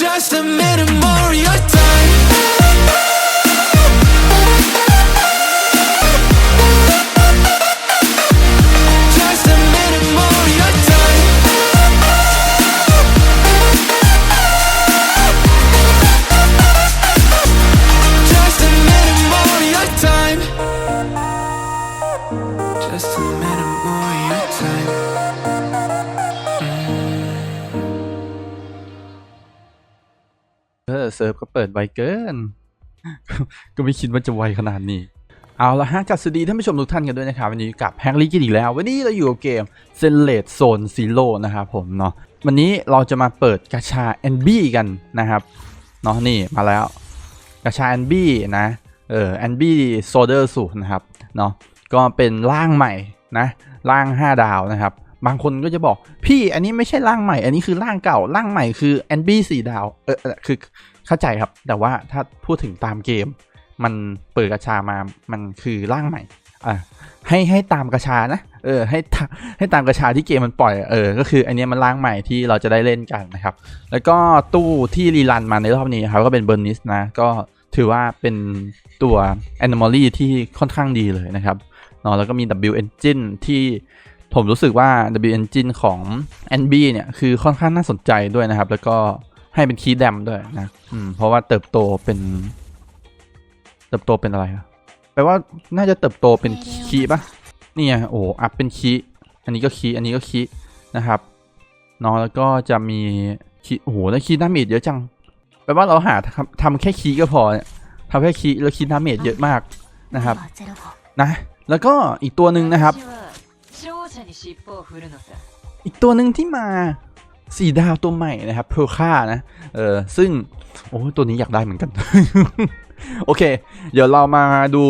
Just a minute more your time. เออเซิร์ฟก็เปิดไวเกิน ก็ไม่คิดว่าจะไวขนาดนี้ เอาละฮะจัดสวัสดีท่านผู้ชมทุกท่านกันด้วยนะครับ วันนี้อยู่กับแฮงลี่กันอีกแล้ว วันนี้เราอยู่กับเกมเซนเลดโซนซีโร่นะครับผมเนาะวันนี้เราจะมาเปิดกาชา NB กันนะครับเนาะนี่มาแล้วกาชา NB นะเออ NB โซเดอร์สูตรนะครับเนาะก็เป็นร่างใหม่นะร่าง 5 ดาวนะครับ บางคนก็จะบอก พี่อันนี้ไม่ใช่ร่างใหม่ อันนี้คือร่างเก่าร่างใหม่คือ NB 4ดาวเออคือเข้าใจครับ แต่ว่าถ้าพูดถึงตามเกม มันเปิดกระชามามันคือร่างใหม่อะให้ให้ตามกระชานะเออให้ให้ตามกระชาที่เกมมันปล่อยเออก็คืออันนี้มันร่างใหม่ที่เราจะได้เล่นกันนะครับ แล้วก็ตู้ที่รีรันมาในรอบนี้ครับก็เป็นเบอร์นิสนะก็ถือว่าเป็นตัว Anomaly ที่ค่อนข้างดีเลยนะครับเนาะแล้วก็มี W Engine ที่ ผมรู้สึกว่า W Engine ของ NB เนี่ย คือค่อนข้างน่าสนใจด้วยนะครับ แล้วก็ให้เป็นคีย์แดมด้วยนะอืมเพราะว่าเติบโตเป็น เติบโตเป็นอะไรอะแปลว่าน่าจะเติบโตเป็นคีย์ปะนี่ไงโอ้อัพเป็นคีย์อันนี้ก็คีย์อันนี้ก็คีย์นะครับเนาะแล้วก็จะมีคีย์โอ้โหแล้วคีย์ดาเมจเยอะจังแปลว่าเราหาทำทำแค่คีย์ก็พอเนี่ยทำแค่คีย์แล้วคีย์ดาเมจเยอะมากนะครับ นะ แล้วก็อีกตัวหนึ่งนะครับ อีกตัวหนึ่งที่มาสี่ดาวตัวใหม่นะครับเพลค่านะ เออซึ่ง โอ้ตัวนี้อยากได้เหมือนกัน โอเค เดี๋ยวเรามาดู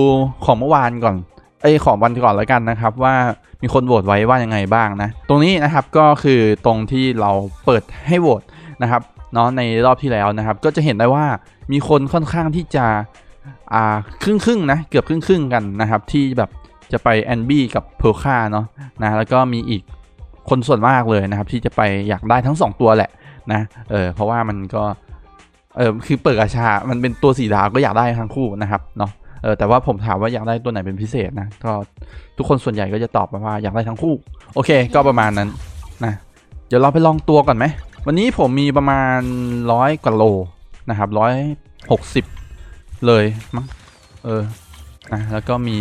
ของเมื่อวานก่อนไอของวันก่อนแล้วกันนะครับ ว่ามีคนโหวตไว้ว่ายังไงบ้างนะ ตรงนี้นะครับก็คือตรงที่เราเปิดให้โหวตนะครับเนาะในรอบที่แล้วนะครับ ก็จะเห็นได้ว่ามีคนค่อนข้างที่จะอ่าครึ่งครึ่งๆนะเกือบครึ่งครึ่งๆกันนะครับ ที่แบบ จะไปแอนบี้กับเพลค่าเนาะนะแล้วก็มีอีกคนส่วนมากเลยนะครับ ที่จะไปอยากได้ทั้งสองตัวแหละนะเออเพราะว่ามันก็เออคือเปิดกระชา มันเป็นตัวสีดาวก็อยากได้ทั้งคู่นะครับเนาะเออแต่ว่าผมถามว่าอยากได้ตัวไหนเป็นพิเศษนะก็ทุกคนส่วนใหญ่ก็จะตอบมาว่าอยากได้ทั้งคู่ โอเค ก็ประมาณนั้นนะเดี๋ยวเราไปลองตัวก่อนไหมวันนี้ผมมีประมาณร้อยกว่าโลนะครับร้อยหกสิบเลยมั้งเออนะแล้วก็มี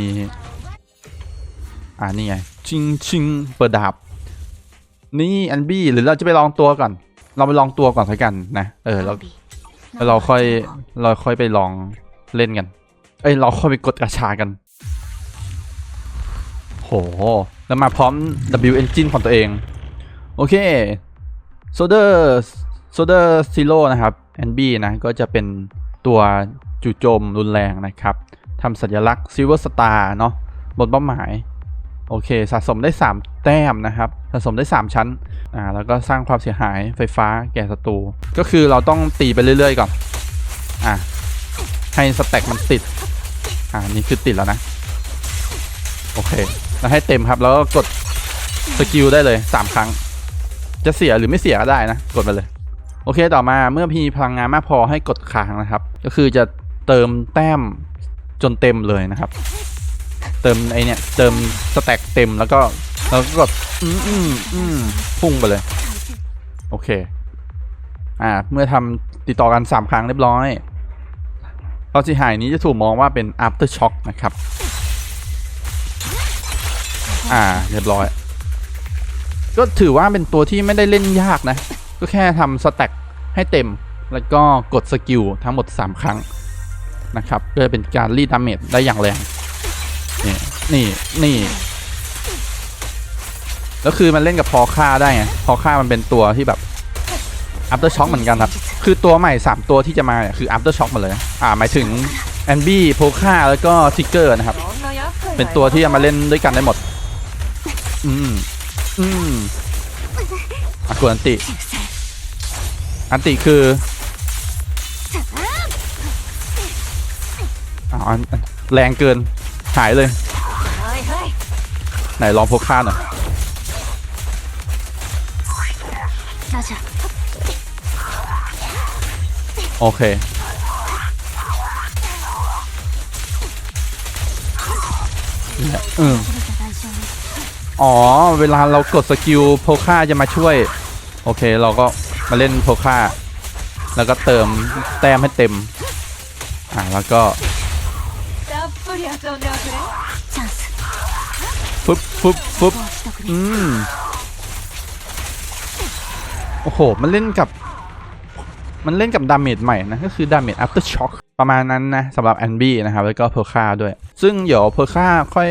อ่านี่ไง ชิงชิงเปิดดาบ นี่อันบี้หรือเราจะไปลองตัวก่อน เราไปลองตัวก่อนสักกันนะ เออแล้วแล้วเราค่อยเราค่อยไปลองเล่นกัน เอ้ยเราค่อยไปกดกระชากัน โห แล้วมาพร้อม W Engine ของตัวเอง โอเค s o d e r s o d e r Zero นะครับ NB นะก็จะเป็นตัวจู่โจมรุนแรงนะครับทำสัญลักษณ์ Silver Star เนาะบนเป้าหมาย โอเค สะสมได้ 3 แต้มนะครับ สะสมได้ 3 ชั้น อ่า แล้วก็สร้างความเสียหายไฟฟ้าแก่ศัตรู ก็คือเราต้องตีไปเรื่อยๆก่อน อ่าให้สแต็กมันติด อ่า นี่คือติดแล้วนะ โอเค แล้วให้เต็มครับ แล้วก็กดสกิลได้เลย 3 ครั้ง จะเสียหรือไม่เสียก็ได้นะ กดไปเลย โอเค ต่อมาเมื่อมีพลังงานมากพอให้กดค้างนะครับ ก็คือจะเติมแต้มจนเต็มเลยนะครับ เติมไอเนี่ยเติมสแต็กเต็มแล้วก็แล้วก็กดอืมอืมอืมพุ่งไปเลย โอเค อ่า เมื่อทำติดต่อกัน 3 ครั้งเรียบร้อยความเสียหายนี้จะถูกมองว่าเป็น after shock นะครับ อ่า เรียบร้อย ก็ถือว่าเป็นตัวที่ไม่ได้เล่นยากนะ ก็แค่ทำสแต็กให้เต็ม แล้วก็กดสกิลทั้งหมด 3 ครั้งนะครับ เพื่อเป็นการรีดดาเมจได้อย่างแรง นี่นี่นี่แล้วคือมันเล่นกับพอค่าได้ไงพอค่ามันเป็นตัวที่แบบอัปเตอร์ช็อคเหมือนกันครับ คือตัวใหม่ 3 ตัวที่จะมาคืออัปเตอร์ช็อคหมดเลย อ่าหมายถึงแอนบี้โพค่าแล้วก็ทิกเกอร์นะครับ เป็นตัวที่จะมาเล่นด้วยกันได้หมด อืม อืมอากูอันติ อันติคืออ๋อแรงเกิน หายเลย ไหนลองพกข้าหน่อยโอเค อืออ๋อ เวลาเรากดสกิลโพค่าจะมาช่วย โอเค เราก็มาเล่นโพค่า แล้วก็เติมแต้มให้เต็ม อ่าแล้วก็ ฟึบฟึบฟึบอืมโอ้โห มันเล่นกับ มันเล่นกับดาเมจใหม่นะ ก็คือดาเมจ after shock ประมาณนั้นนะสำหรับแอนบี้นะครับ แล้วก็เพอร์ค่าด้วย ซึ่งเดี๋ยวเพอร์ค่าค่อย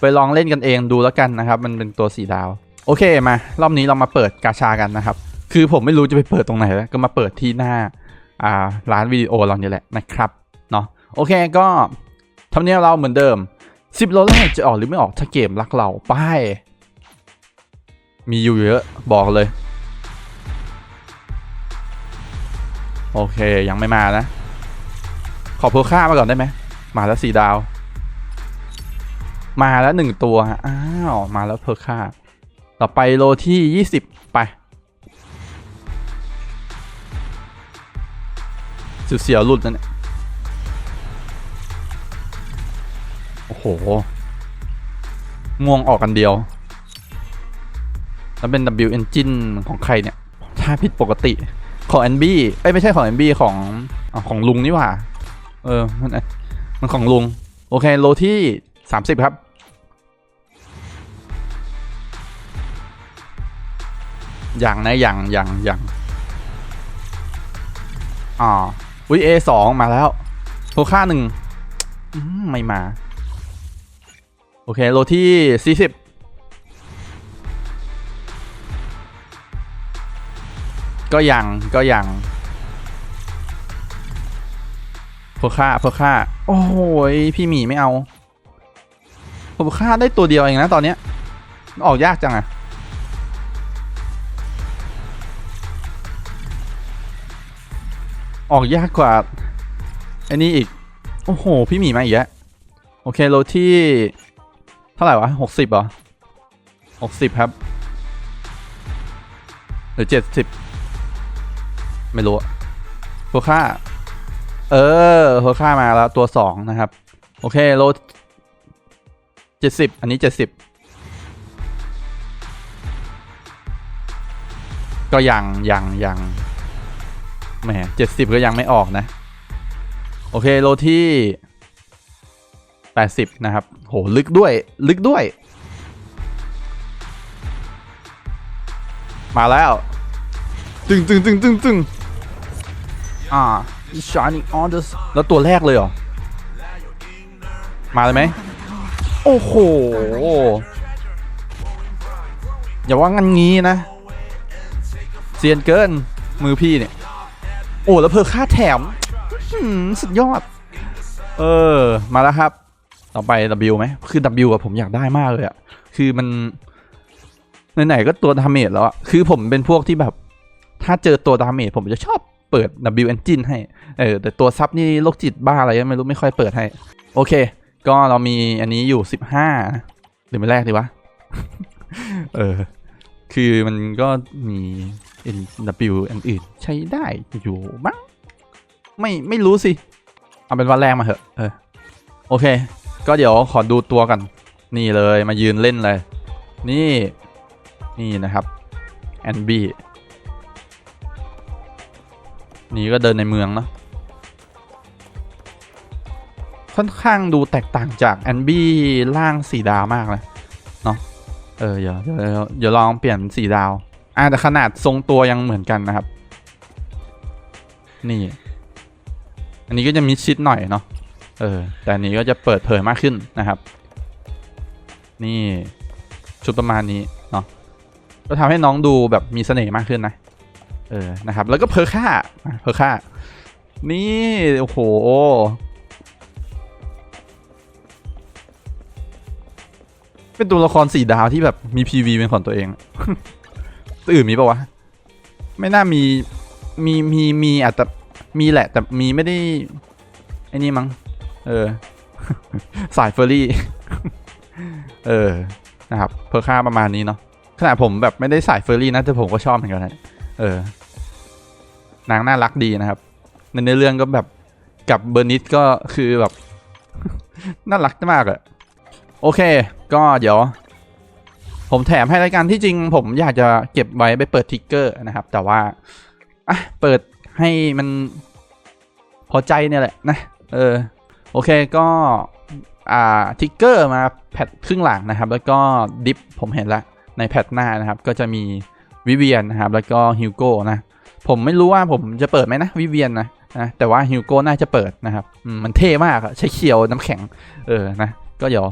ไปลองเล่นกันเองดูแล้วกันนะครับ มันเป็นตัวสีดาว โอเคมา รอบนี้เรามาเปิดกาชากันนะครับ คือผมไม่รู้จะไปเปิดตรงไหนแล้ว ก็มาเปิดที่หน้า อ่า ร้านวิดีโอเราเนี่ยแหละนะครับ เนาะโอเคก็ ทำเนียบเราเหมือนเดิมสิบโลแรกจะออกหรือไม่ออกถ้าเกมรักเราไป้ายมีอยู่เยอะบอกเลย โอเคยังไม่มานะ ขอเพอร์ค่ามาก่อนได้ไหม มาแล้วสี่ดาว มาแล้วหนึ่งตัวอ้าวมาแล้วเพอร์ค่า ต่อไปโลที่ยี่สิบไปเสียวๆหลุดนั่นเนี่ย โอ้โห ม่วงออกกันเดียว แล้วเป็น W Engine ของใครเนี่ย ถ้าผิดปกติ ของ NB เอ้ย ไม่ใช่ของ NB ของอของลุงนี่หว่า เออ มันมันของลุง โอเค โลที่ 30 ครับอย่างนะอย่างอย่างอย่างอ่าวิ A สองมาแล้วโทค่าหนึ่งไม่มา โอเค โลที่ 40ก็ยังก็ยังเพื่อค่าเพื่อค่า โอ้โหยพี่หมีไม่เอาผมค่าได้ตัวเดียวเองนะตอนเนี้ยออกยากจังอะออกยากกว่าอันนี้อีก โอ้โห พี่หมีมาอีกแล้วโอเคโลที่ ท่าไหร่วะหกสิบเหรอหกสิบครับ หรือเจ็ดสิบไม่รู้โฮค่า เออโฮค่ามาแล้วตัวสองนะครับ โอเคโลเจ็ดสิบอันนี้เจ็ดสิบก็ยังยังยังแหมเจ็ดสิบก็ยังไม่ออกนะ โอเคโลที่แปดสิบนะครับ โหลึกด้วย ลึกด้วย มาแล้ว ตึงตึงตึงตึงตึงอ่า shining on the แล้วตัวแรกเลยเหรอ มาเลยไหม โอ้โห อย่าว่างันงี้นะ เซียนเกิน มือพี่เนี่ย โอ้ แล้วเพอค่าแถมอื้อหือสุดยอด เออ มาแล้วครับ ต่อไป W ไหมคือ W อะผมอยากได้มากเลยอะคือมันไหนๆก็ตัวดาเมจแล้วอะคือผมเป็นพวกที่แบบ ถ้าเจอตัวดาเมจผมจะชอบเปิด W Engine ให้ เออ แต่ตัวซับนี่โรคจิตบ้าอะไรไม่รู้ไม่ค่อยเปิดให้ โอเค ก็เรามีอันนี้อยู่ 15 หรือไม่แรกดีวะ เออ คือมันก็มี NW อันอื่นใช้ได้อยู่มั้ง ไม่ไม่รู้สิ เอาเป็นว่าแรกมาเถอะ เออ โอเค ก็เดี๋ยวขอดูตัวกัน นี่เลยมายืนเล่นเลย นี่ นี่นะครับแอนบี้นี่ก็เดินในเมืองนะค่อนข้างดูแตกต่างจากแอนบี้ล่างสีดาวมากเลยเนาะเออเดี๋ยวเดี๋ยวเดี๋ยวลองเปลี่ยนสีดาวอ่าแต่ขนาดทรงตัวยังเหมือนกันนะครับ นี่ อันนี้ก็จะมิดชิดหน่อยเนาะ เออแต่อันนี้ก็จะเปิดเผยมากขึ้นนะครับ นี่ชุดประมาณนี้เนาะก็ทำให้น้องดูแบบมีเสน่ห์มากขึ้นนะเออนะครับ แล้วก็เพอค่าเพอค่า นี่โอ้โหเป็นตัวละครสี่ดาวที่แบบมี PV เป็นของตัวเองตัวอื่นมีปะวะ ไม่น่ามี มี มี มีอาจจะมีแหละ แต่มีไม่ได้ไอ้นี่มั้ง เออ สายเฟอร์รี่ เออ นะครับ เพอร์ค่าประมาณนี้เนาะ ขนาดผมแบบไม่ได้สายเฟอร์รี่นะแต่ผมก็ชอบเหมือนกันนะเออ นางน่ารักดีนะครับ ในเนื้อเรื่องก็แบบกับเบอร์นิสก็คือแบบ น่ารักมากอะโอเค ก็เดี๋ยว ผมแถมให้รายการที่จริง ผมอยากจะเก็บไว้ไปเปิดทิกเกอร์นะครับ แต่ว่าอะเปิดให้มันพอใจเนี่ยแหละนะ เออ โอเคก็อ่าทิกเกอร์มาแพทครึ่งหลังนะครับ แล้วก็ดิฟผมเห็นแล้วในแพทหน้านะครับ ก็จะมีวิเวียนนะครับ แล้วก็ฮิวโก้นะ ผมไม่รู้ว่าผมจะเปิดไหมนะวิเวียนนะนะแต่ว่าฮิวโก้น่าจะเปิดนะครับ มันเท่มากอะใช้เขียวน้ำแข็ง เออนะ ก็เดี๋ยว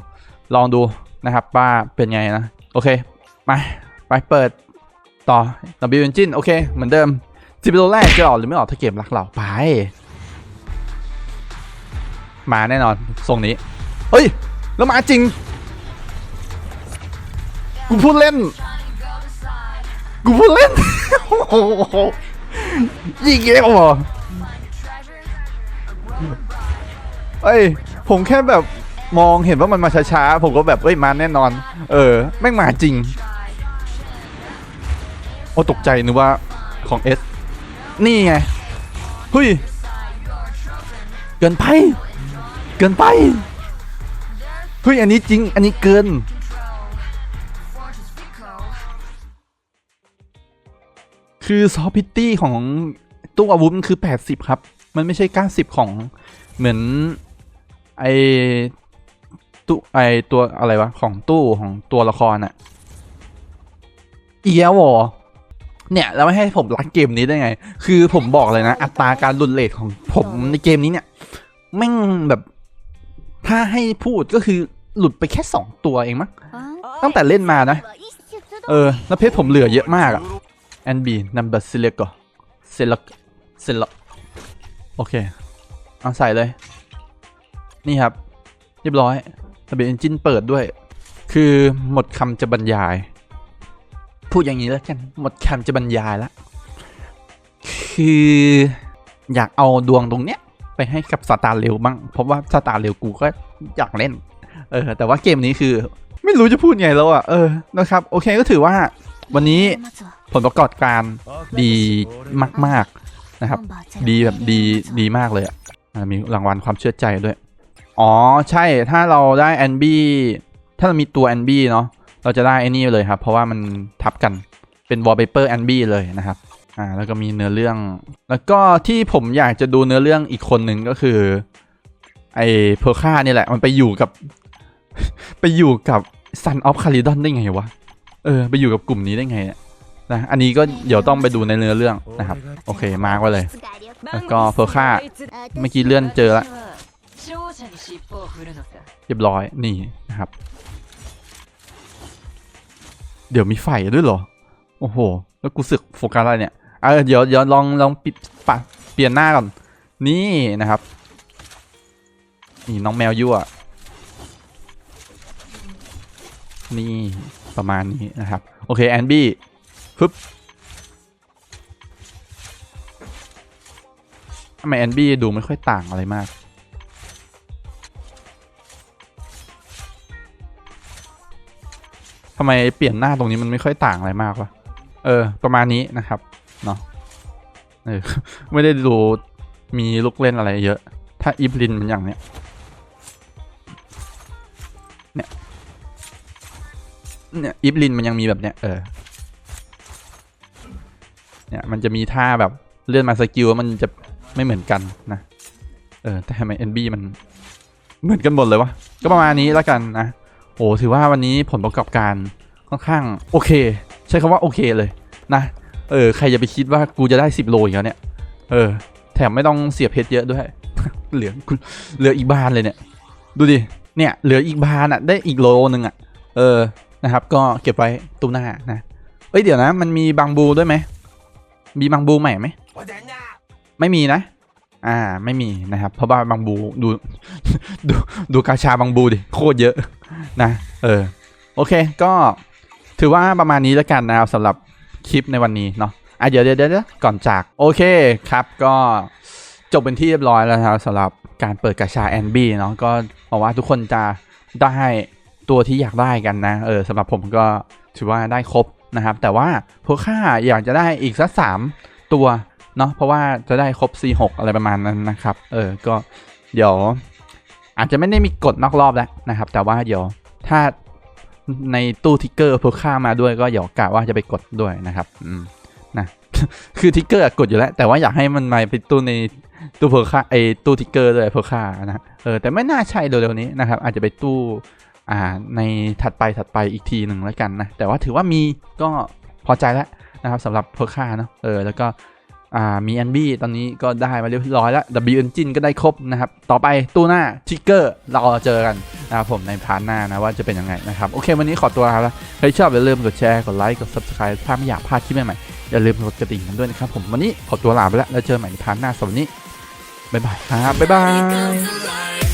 ลองดูนะครับว่าเป็นไงนะ โอเค มา ไปเปิดต่อ W Engine โอเค เหมือนเดิมสิบโลแรกจะออกหรือไม่ออกถ้าเกมรักเราไป มาแน่นอนทรงนี้ เฮ้ย แล้วมาจริง กูพูดเล่น กูพูดเล่น โอ้โหยิงเงี้ยเหรอเอ้ย ผมแค่แบบมองเห็นว่ามันมาช้าๆ ผมก็แบบเอ้ยมาแน่นอน เออ แม่งมาจริง โอ้ตกใจนึกว่าของเอสนี่ไงเฮ้ย เกินไป เกินไป เฮ้ย อันนี้จริง อันนี้เกิน คือซอฟพิตตี้ของตู้อาวุธมันคือ 80 ครับ มันไม่ใช่ 90 ของเหมือน ไอตู้ไอตัวอะไรวะ ของตู้ของตัวละครอะเอียวเหรอเนี่ยแล้วไม่ให้ผมรักเกมนี้ได้ไง คือผมบอกเลยนะ อัตราการรุนเลทของผมในเกมนี้เนี่ยแม่งแบบ ถ้าให้พูดก็คือหลุดไปแค่ 2 ตัวเองมั้งตั้งแต่เล่นมานะ เออ แล้วเพชรผมเหลือเยอะมากอะแอนบีนัมเบอร์ซิเลกเซลเซลโอเค เอาใส่เลย นี่ครับ เรียบร้อยทะเบียนเอนจินเปิดด้วย คือหมดคำจะบรรยาย พูดอย่างนี้แล้วกัน หมดคำจะบรรยายละคืออยากเอาดวงตรงเนี้ย ไปให้กับสตาร์เร็วบ้างเพราะว่าสตาร์เร็วกูก็อยากเล่น เออ แต่ว่าเกมนี้คือ ไม่รู้จะพูดไงแล้วอะเออนะครับ โอเคก็ถือว่า วันนี้ผลประกอบการดีมาก ๆนะครับ ดีแบบดีดีมากเลยอะมีรางวัลความเชื่อใจด้วย อ๋อใช่ถ้าเราได้แอนบี้ถ้าเรามีตัวแอนบี้เนาะเราจะได้ไอ้นี่เลยครับ เพราะว่ามันทับกันเป็นวอลเปเปอร์แอนบี้เลยนะครับ่าแล้วก็มีเนื้อเรื่อง แล้วก็ที่ผมอยากจะดูเนื้อเรื่องอีกคนหนึ่งก็คือ ไอ้เพอร์ค่านี่แหละ มันไปอยู่กับ ไปอยู่กับซันออฟคาริดอนได้ไงวะ เออ ไปอยู่กับกลุ่มนี้ได้ไงนะอันนี้ก็เดี๋ยวต้องไปดูในเนื้อเรื่องนะครับ โอเคมาร์กไว้เลย แล้วก็เพอร์ค่าเมื่อกี้เลื่อนเจอแล้วเรียบร้อยนี่นะครับ เดี๋ยวมีไฟด้วยเหรอ โอ้โห แล้วกูสึกโฟกัสอะไรเนี่ย เออเดี๋ยวเดี๋ยวลองลองปิดปะเปลี่ยนหน้าก่อน นี่นะครับ นี่น้องแมวยั่ว นี่ประมาณนี้นะครับ โอเคแอนบี้ปึ๊บทำไมแอนบี้ดูไม่ค่อยต่างอะไรมาก ทำไมเปลี่ยนหน้าตรงนี้มันไม่ค่อยต่างอะไรมากวะ เออ ประมาณนี้นะครับ เนาะเออไม่ได้ดูมีลูกเล่นอะไรเยอะ ถ้าอีฟลินมันอย่างเนี้ยเนี่ยเนี่ยอีฟลินมันยังมีแบบเนี้ยเออเนี่ยมันจะมีท่าแบบเลื่อนมาสกิลมันจะไม่เหมือนกันนะเออแต่ทำไม NB มันเหมือนกันหมดเลยวะก็ประมาณนี้แล้วกันนะโอ้ถือว่าวันนี้ผลประกอบการค่อนข้างโอเค ใช้คำว่าโอเคเลยนะ เออ ใครจะไปคิดว่ากูจะได้10โลอีกแล้วเนี่ย เออ แถมไม่ต้องเสียเพชรเยอะด้วย เหลือเหลืออีกบานเลยเนี่ย ดูดิ เนี่ย เหลืออีกบานอะ ได้อีกโลนึงอะ เออ นะครับ ก็เก็บไว้ตู้หน้านะ เอ้ย เดี๋ยวนะ มันมีบางบูด้วยไหม มีบางบูใหม่ไหม ไม่มีนะ อ่า ไม่มีนะครับ เพราะว่าบางบูดู ดู ดูกาชาบางบูดิ โคตรเยอะ นะ เออ โอเค ก็ถือว่าประมาณนี้แล้วกันนะครับสำหรับ คลิปในวันนี้เนาะอะเดี๋ยวเดี๋ยวเดี๋ยวก่อนจาก โอเคครับก็จบเป็นที่เรียบร้อยแล้วครับสำหรับการเปิดกาชาแอนบี้เนาะก็หวังว่าทุกคนจะได้ตัวที่อยากได้กันนะ เออสำหรับผมก็ถือว่าได้ครบนะครับ แต่ว่าพวกข้าอยากจะได้อีกสักสามตัวเนาะเพราะว่าจะได้ครบ C6 อะไรประมาณนั้นนะครับ เออก็เดี๋ยวอาจจะไม่ได้มีกดนอกรอบแล้วนะครับ แต่ว่าเดี๋ยวถ้า ในตู้ทิกเกอร์เพิ่ค่ามาด้วยก็เดี๋ยวกะว่าจะไปกดด้วยนะครับ อืมนะคือทิกเกอร์กดอยู่แล้ว แต่ว่าอยากให้มันมาไปตู้ในตู้เพอร์ค่าไอตู้ทิกเกอร์ด้วยเพอร์ค่านะเออแต่ไม่น่าใช่เร็วๆนี้นะครับ อาจจะไปตู้อ่าในถัดไปถัดไปอีกทีหนึ่งแล้วกันนะแต่ว่าถือว่ามีก็พอใจแล้วนะครับสำหรับเพอร์ค่าเนาะเออแล้วก็ อ่ามีแอนบี้ตอนนี้ก็ได้มาเรียบร้อยแล้ว W Engine ก็ได้ครบนะครับ ต่อไปตู้หน้าทิกเกอร์เราเจอกันนะครับผมในพาร์ทหน้านะว่าจะเป็นยังไงนะครับ โอเค วันนี้ขอตัวลาแล้วใครชอบอย่าลืมกดแชร์ กดไลค์ กด Subscribe ถ้าไม่อยากพลาดคลิปใหม่ๆอย่าลืมกดกระดิ่งกันด้วยนะครับผมวันนี้ขอตัวลาไปแล้วแล้วเจอกันใหม่ในพาร์ทหน้าสำหรับวันนี้บ๊ายบายครับบ๊ายบาย